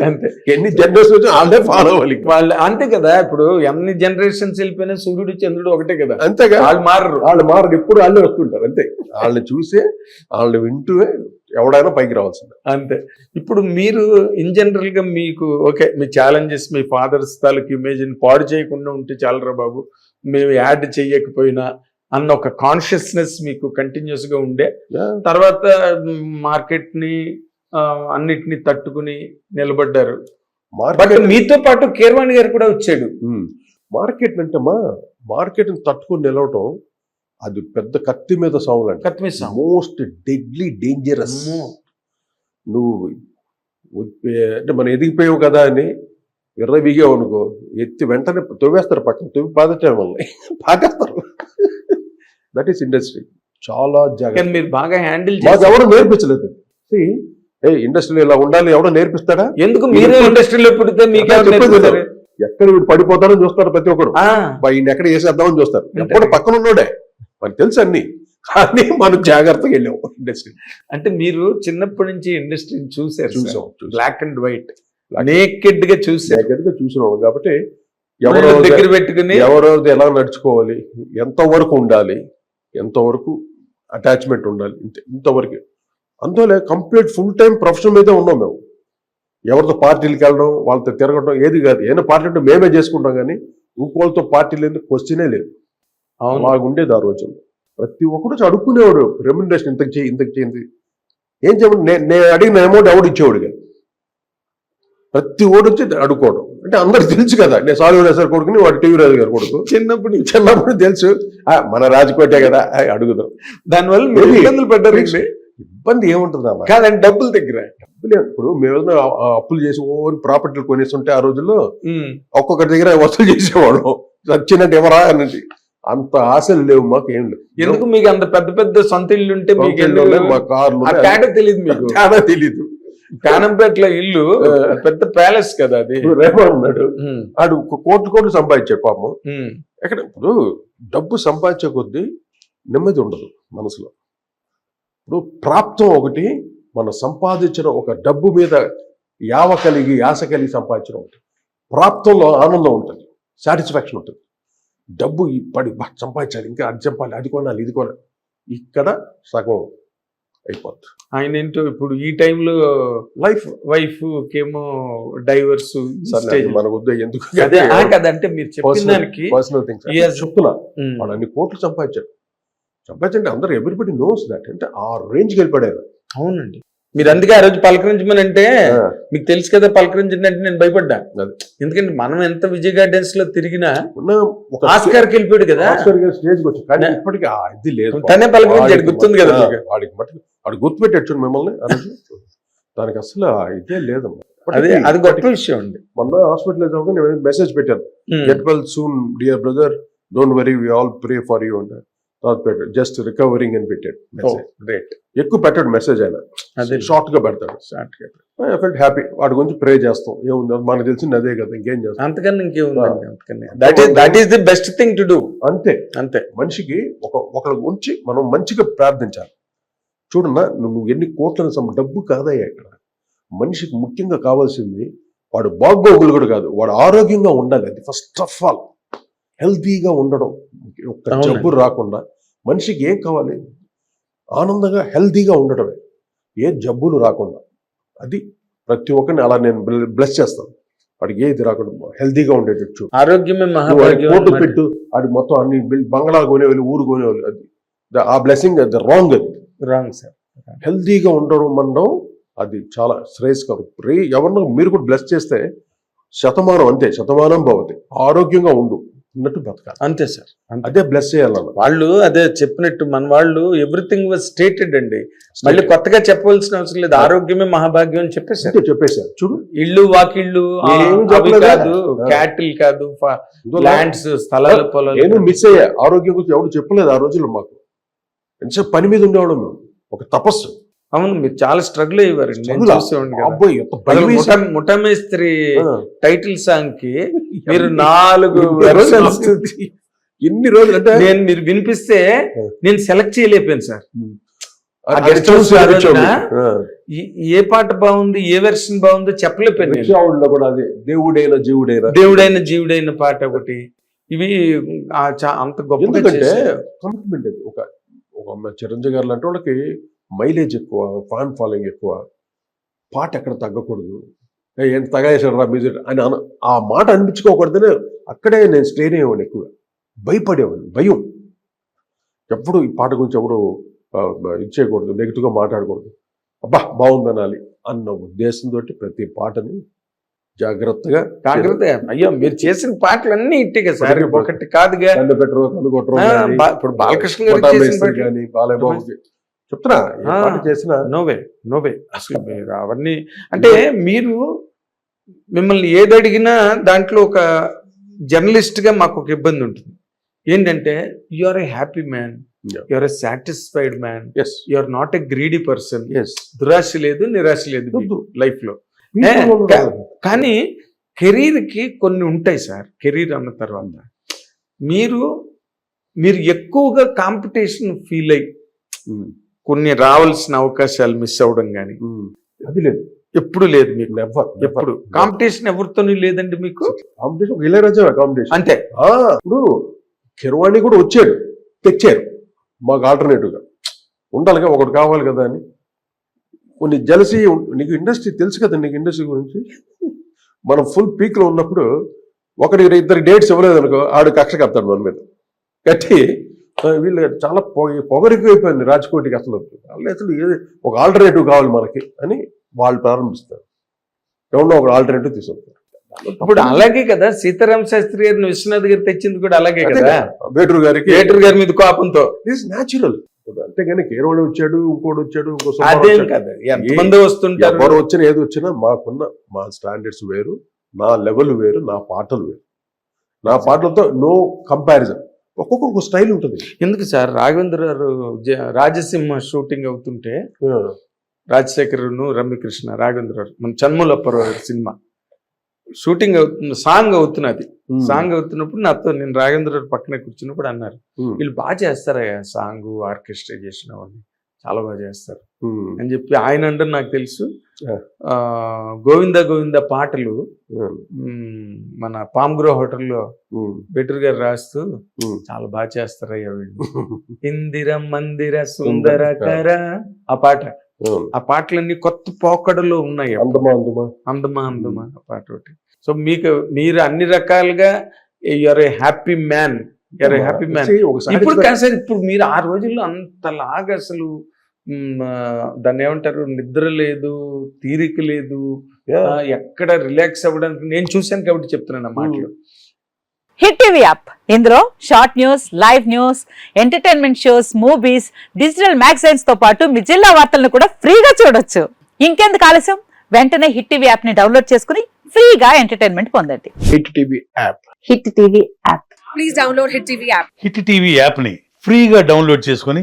అంతే. ఎన్ని జనరేషన్ వాళ్ళే ఫాలో అవ్వాలి. వాళ్ళు అంతే కదా ఇప్పుడు ఎన్ని జనరేషన్స్ వెళ్ళిపోయినా సూర్యుడు చంద్రుడు ఒకటే కదా. అంతేగా వాళ్ళు మారరు. వాళ్ళు మారకు ఎప్పుడు వాళ్ళే వస్తుంటారు అంతే. వాళ్ళని చూసే వాళ్ళని వింటూ ఎవడైనా పైకి రావాల్సిందే. అంతే. ఇప్పుడు మీరు ఇన్ జనరల్గా మీకు ఓకే మీ ఛాలెంజెస్ మీ ఫాదర్స్ తాలూకు ఇమేజ్ పాడు చేయకుండా ఉంటే చాలరా బాబు? మేము యాడ్ చెయ్యకపోయినా అన్న ఒక కాన్షియస్నెస్ మీకు కంటిన్యూస్గా ఉండే. తర్వాత మార్కెట్ని ఆ, అన్నిటిని తట్టుకుని నిలబడ్డారు. బట్ మీతో పాటు కీర్వాణి గారు కూడా వచ్చాడు. మార్కెట్ అంటే మా మార్కెట్ తట్టుకొని నిలవటం అది పెద్ద కత్తి మీద సాములు అంటే కత్మిసాం మోస్ట్ డెడ్లీ డేంజరస్ నువ్వు అంటే మనం ఎదిగిపోయావు కదా అని విర్రవీగావు అనుకో ఎత్తి వెంటనే తవ్వేస్తారు పక్కన తవ్వి పాదటం వల్ల. పాకేస్తారు. దట్ ఈస్ ఇండస్ట్రీ చాలా జాగ్రత్త మీరు బాగా హ్యాండిల్ ఎవరు నేర్పించలేదు. ఏ ఇండస్ట్రీలో ఇలా ఉండాలి ఎవడో నేర్పిస్తాడా? ఎందుకు మీరే ఇండస్ట్రీలో పుడితే మీకే? ఎక్కడ వీడు పడిపోతారని చూస్తారు ప్రతి ఒక్కరు ఈయన ఎక్కడ వేసేద్దామని చూస్తారు. ఎప్పుడు పక్కన ఉన్నాడే? మనకు తెలుసు అన్ని. కానీ మనం జాగ్రత్తగా వెళ్ళాము ఇండస్ట్రీ. అంటే మీరు చిన్నప్పటి నుంచి ఇండస్ట్రీని చూసారు చూసాం చూసాం. బ్లాక్ అండ్ వైట్ నేకెడ్గా చూసారు జాగ్రత్తగా చూసినాం కాబట్టి ఎవరో దగ్గర పెట్టుకుని ఎవరో ఎలా నడుచుకోవాలి ఎంతవరకు ఉండాలి ఎంతవరకు అటాచ్మెంట్ ఉండాలి ఇంత- ఇంతవరకు. అందువల్ల కంప్లీట్ ఫుల్ టైం ప్రొఫెషన్ మీదే ఉన్నాం మేము. ఎవరితో పార్టీలకు వెళ్ళడం వాళ్ళతో తిరగడం ఏది కాదు. ఏదైనా పార్టీ ఉంటే మేమే చేసుకుంటాం కానీ ఇంకోళ్ళతో పార్టీ లేదు. క్వశ్చనే లేదు ఉండేది ఆ రోజుల్లో. ప్రతి ఒక్కరు వచ్చి అడుక్కునేవాడు. రెమ్యునరేషన్ ఇంతకు చేయి ఇంతకు చేయింది ఏం నే- నేను అడిగిన అమౌంట్ ఎవడు ఇచ్చేవాడు కాదు. ప్రతి ఓడు వచ్చి అడుక్కోవడం. అంటే అందరికి తెలుసు కదా. నేను సాల్వ్ సార్ కొడుకుని వాడు టీవీ రాజు గారు కొడుకు. చిన్నప్పటి నుంచి. చిన్నప్పుడు తెలుసు. మన రాజకోటే కదా. అడుగుదాం. దానివల్ల? ఇబ్బందులు పడ్డారు ఇబ్బంది ఏముంటుంది అన్న కాదండి డబ్బుల దగ్గర. డబ్బులు ఇప్పుడు మేము అప్పులు చేసి ఓన్ ప్రాపర్టీలు కొనేస్తుంటే ఆ రోజుల్లో ఉమ్. ఒక్కొక్కరి దగ్గర వసూలు చేసేవాళ్ళం. వచ్చినట్టు ఎవరా అన్నది. అంత ఆశలు లేవు మాకు ఏం లేవు. ఎందుకు మీకు అంత పెద్ద పెద్ద సొంత ఇల్లు ఉంటే మీకు మా కార్లు. తేడా తెలియదు మీకు. చాలా తెలీదు. కానంపేటలో ఇల్లు పెద్ద ప్యాలెస్ కదా అది. రేవంత్ ఉన్నాడు. ఆడు కోట్లు కోట్లు సంపాదించాడు పాపం. ఎక్కడ ఇప్పుడు డబ్బు సంపాదించే కొద్దీ నెమ్మది ఉండదు మనసులో. ఇప్పుడు ప్రాప్తం ఒకటి మనం సంపాదించిన ఒక డబ్బు మీద యావ కలిగి యాస కలిగి సంపాదించడం ఒకటి. ప్రాప్తంలో ఆనందం ఉంటుంది సాటిస్ఫాక్షన్ ఉంటుంది. డబ్బు పడి సంపాదించాలి ఇంకా అది చంపాలి అది కొనాలి ఇది కొనాలి. ఇక్కడ సగం అయిపోతుంది. ఆయన ఏంటో ఇప్పుడు ఈ టైంలో లైఫ్ వైఫ్ కేమో డైవర్స్ మన ఉద్యోగం ఎందుకు అదే కదంటే మీరు చెప్పిన దానికి. చెప్తున్నా ఉమ్, వాడు అన్ని కోట్లు సంపాదించాడు సంపాదించండి అందరూ ఎవ్రీబడి నోస్ దట్ అంటే ఆ రేంజ్కి వెళ్ళిపడారు అవునండి. మీరు అందుకే ఆ రోజు పలకరించమని అంటే మీకు తెలుసు కదా పలకరించిందంటే అంటే నేను భయపడ్డా. ఎందుకంటే మనం ఎంత విజయ్ గార్డెన్స్లో తిరిగినా ఆస్కార్కి వెళ్ళిపోయాడు కదా. స్టేజ్ వచ్చి కానీ నా- ఇప్పటికీ ఆ ఇది లేదు. తనే పలకరించాడు. గుర్తుంది కదా వాడికి వాడు గుర్తుపెట్టాడు చూడు మిమ్మల్ని. దానికి అసలు ఇదే లేదమ్మా అదే అది గొప్ప విషయం అండి. మొన్న హాస్పిటల్ నేను మెసేజ్ పెట్టాను. Get well soon dear brother don't worry we all pray for you అంటే తర్వాత పెట్టాడు. జస్ట్ రికవరింగ్ అని పెట్టాడు మెసేజ్ గ్రేట్ ఎక్కువ పెట్టాడు మెసేజ్ ఆయన. అదే. షార్ట్గా పెడతాడు. షార్ట్గా. ఐ ఫెల్ట్ హ్యాపీ వాడి గురించి ప్రే చేస్తాం. ఏముంది? మనకు తెలిసింది అదే కదా ఇంకేం చేస్తాం? అంతకన్నా ఇంకేముందండి అంతకన్నా. That is that is the best thing to do అంతే. అంతే. మనిషికి ఒక ఒకళ్ళ గురించి మనం మంచిగా ప్రార్థించాలి. చూడన్నా నువ్వు ఎన్ని కోట్లను సమ డబ్బు కాదయ్యా ఇక్కడ. మనిషికి ముఖ్యంగా కావాల్సింది వాడు బాగోగులు కూడా కాదు. వాడు ఆరోగ్యంగా ఉండాలి. అది ఫస్ట్ ఆఫ్ ఆల్ హెల్తీగా ఉండడం ఒక్క. జబ్బు రాకుండా మనిషికి ఏం కావాలి? ఆనందంగా హెల్తీగా ఉండడమే ఏ జబ్బులు రాకుండా. అది ప్రతి ఒక్కరిని అలా నేను బ్లెస్ చేస్తాను. వాడికి ఏది రాకుండా హెల్తీగా ఉండేటట్టు. ఆరోగ్యమే కోటు. పెట్టు అది మొత్తం అన్ని బంగ్లా కొనేవాళ్ళు ఊరు కొనేవాళ్ళు అది. ఆ బ్లెస్సింగ్ అది రాంగ్ అది. Wrong sir. హెల్తీగా ఉండడం మనం అది చాలా శ్రేయస్కరం. ఎవరినో మీరు కూడా బ్లెస్ చేస్తే శతమానం అంతే శతమానం భవతి ఆరోగ్యంగా ఉండు. అన్నట్టు బతకాలి. అంతే సార్. అదే బ్లెస్ చేయాలన్న వాళ్ళు. అదే చెప్పినట్టు మన వాళ్ళు ఎవ్రీథింగ్ వాజ్ స్టేటెడ్ అండి. మళ్ళీ కొత్తగా చెప్పవలసిన అవసరం లేదు. ఆరోగ్యమే మహాభాగ్యం అని చెప్పేశారు. అంతే చెప్పేశారు. చూడు. ఇల్లు వాకిళ్ళు? కాదు. క్యాటిల్ కాదు ల్యాండ్స్ స్థలాలు నేను పొలాలు మిస్ అయ్యా ఆరోగ్యం గురించి ఎవరు చెప్పలేదు ఆ రోజుల్లో మాకు. పని మీద మేము. ఒక తపస్సు. అవును మీరు చాలా స్ట్రగుల్ అయ్యేవారండి. ముఠామేస్త్రి. టైటిల్ సాంగ్కి మీరు నాలుగు ఎన్ని రోజులు అంటే నేను మీరు వినిపిస్తే. నేను సెలెక్ట్ చేయలేకపోయాను సార్. ఏ పాట బాగుంది ఏ వెర్షన్ బాగుందో. రిక్షావుడిలో కూడా అదే దేవుడైన జీవుడైన. దేవుడైన జీవుడైన పాట ఒకటి. ఇవి అంత. కమిట్మెంట్ అది. ఒక చిరంజీవి గారు లాంటి వాళ్ళకి మైలేజ్ ఎక్కువ ఫ్యాన్ ఫాలోయింగ్ ఎక్కువ. పాట ఎక్కడ తగ్గకూడదు. ఏ, ఏంటి తగాయేశాడు రా మ్యూజిక్ అని ఆ మాట అనిపించుకోకూడదని అక్కడే నేను స్టేన్ అయ్యేవాడిని ఎక్కువ. భయపడేవాడిని భయం. ఎప్పుడు ఈ పాట గురించి ఎప్పుడు ఇచ్చేయకూడదు నెగిటివ్గా మాట్లాడకూడదు. అబ్బా బాగుంది అనాలి అన్న ఉద్దేశంతో ప్రతి పాటని జాగ్రత్తగా జాగ్రత్త అయ్యో మీరు చేసిన పాటలు అన్ని ఇట్టిగా సార్ ఒకటి- కాదుగా. ఇప్పుడు బాలకృష్ణ గారు కానీ బాలయ్య చెప్తున్నా చేసిన నోవే నోవే అసలు మీరు అవన్నీ అంటే మీరు మిమ్మల్ని ఏది అడిగినా దాంట్లో ఒక జర్నలిస్ట్గా మాకు ఒక ఇబ్బంది ఉంటుంది. ఏంటంటే you are a happy man Yeah. You are a satisfied man yes you are not a greedy person yes దురాశ లేదు నిరాశ లేదు. లైఫ్లో కానీ కెరీర్కి కొన్ని ఉంటాయి సార్ కెరీర్ అన్న తర్వాత. మీరు మీరు ఎక్కువగా కాంపిటీషన్ ఫీల్ అయ్యి కొన్ని రావాల్సిన అవకాశాలు మిస్ అవ్వడం కానీ అది లేదు. ఎప్పుడు లేదు మీకు. ఎప్పుడు. కాంపిటీషన్ ఎవరితోని లేదండి మీకు? కాంపిటీషన్ ఒక ఇళయరాజా కాంపిటీషన్ అంతే. ఇప్పుడు కిరవాణి కూడా వచ్చాడు తెచ్చారు మాకు ఆల్టర్నేటివ్గా. ఉండాలిగా ఒకటి కావాలి కదా అని. కొన్ని జలసి నీకు ఇండస్ట్రీ తెలుసు కదా నీకు ఇండస్ట్రీ గురించి. మనం ఫుల్ పీక్లో ఉన్నప్పుడు ఒకటి ఇద్దరు డేట్స్ ఇవ్వలేదు అనుకో ఆడు కక్ష కడతాడు మన మీద. కట్టి వీళ్ళు చాలా పొగ పొగరికైపోయింది రాజ్కోటికి అసలు. వాళ్ళు అసలు ఏది ఒక ఆల్టర్నేటివ్ కావాలి మనకి అని వాళ్ళు ప్రారంభిస్తారు. ఎవరినో ఒక ఆల్టర్నేటివ్ తీసుకుంటారు ఇప్పుడు అలాగే కదా సీతారామ శాస్త్రి గారిని విశ్వనాథ్ గారు తెచ్చింది కూడా అలాగే కదా. వేటూరు గారికి థియేటర్ గారి మీద కోపంతో. దిస్ న్యాచురల్ అంతేగాని కేరవాడు వచ్చాడు ఇంకోటి వచ్చాడు ఇంకో అదేం. కదా ఎంతమంది వస్తుంటారు. ఎవరు వచ్చినా ఏది వచ్చినా మాకున్న మా స్టాండర్డ్స్ వేరు నా లెవెల్ వేరు నా పాటలు వేరు. నా పాటలతో నో కంపారిజన్ ఒక్కొక్కరికి ఒక స్టైల్ ఉంటుంది. ఎందుకు సార్? రాఘవేంద్ర రాజసింహ షూటింగ్ అవుతుంటే రాజశేఖరును రమ్యకృష్ణ రాఘవేంద్ర గారు మన చన్ములప్పరావు గారి సినిమా. షూటింగ్ అవుతుంది సాంగ్ అవుతున్నది. సాంగ్ అవుతున్నప్పుడు నాతో నేను రాఘవేంద్ర గారు పక్కనే కూర్చున్నప్పుడు అన్నారు. వీళ్ళు బాగా చేస్తారయ్యా సాంగ్ ఆర్కెస్ట్రైజేషన్ అవన్నీ చాలా బాగా చేస్తారు. అని చెప్పి ఆయన అంటే నాకు తెలుసు. గోవింద గోవింద పాటలు మన పామ్గ్రో హోటల్లో బెటర్ గారు రాస్తూ. చాలా బాగా చేస్తారయ్యా వీళ్ళు. ఇందిర మందిర సుందరకర. ఆ పాట. ఆ పాటలన్నీ కొత్త పోకడలో ఉన్నాయి. అందమా అందమా? అందమా అందమా ఆ పాట ఒకటి. సో మీకు మీరు అన్ని రకాలుగా you are a happy man you are a happy man. ఇప్పుడు కాదు సార్ ఇప్పుడు మీరు ఆ రోజుల్లో అంతలాగా అసలు దాన్ని ఏమంటారు? నిద్ర లేదు తీరిక లేదు. ఎక్కడ రిలాక్స్ అవ్వడానికి నేను చూశాను కాబట్టి చెప్తున్నాను మాటలు. Hit TV app. ఇందులో short news live news entertainment shows movies digital మ్యాగజైన్స్తో పాటు మీ జిల్లా వార్తలను కూడా ఫ్రీగా చూడొచ్చు. ఇంకెందుకు ఆలస్యం? వెంటనే హిట్ టీవీ యాప్ని డౌన్లోడ్ చేసుకుని ఫ్రీగా ఎంటర్టైన్మెంట్ పొందండి. Hit TV app. Hit TV app. Please download Hit TV app. Hit TV యాప్ని ఫ్రీగా డౌన్లోడ్ చేసుకొని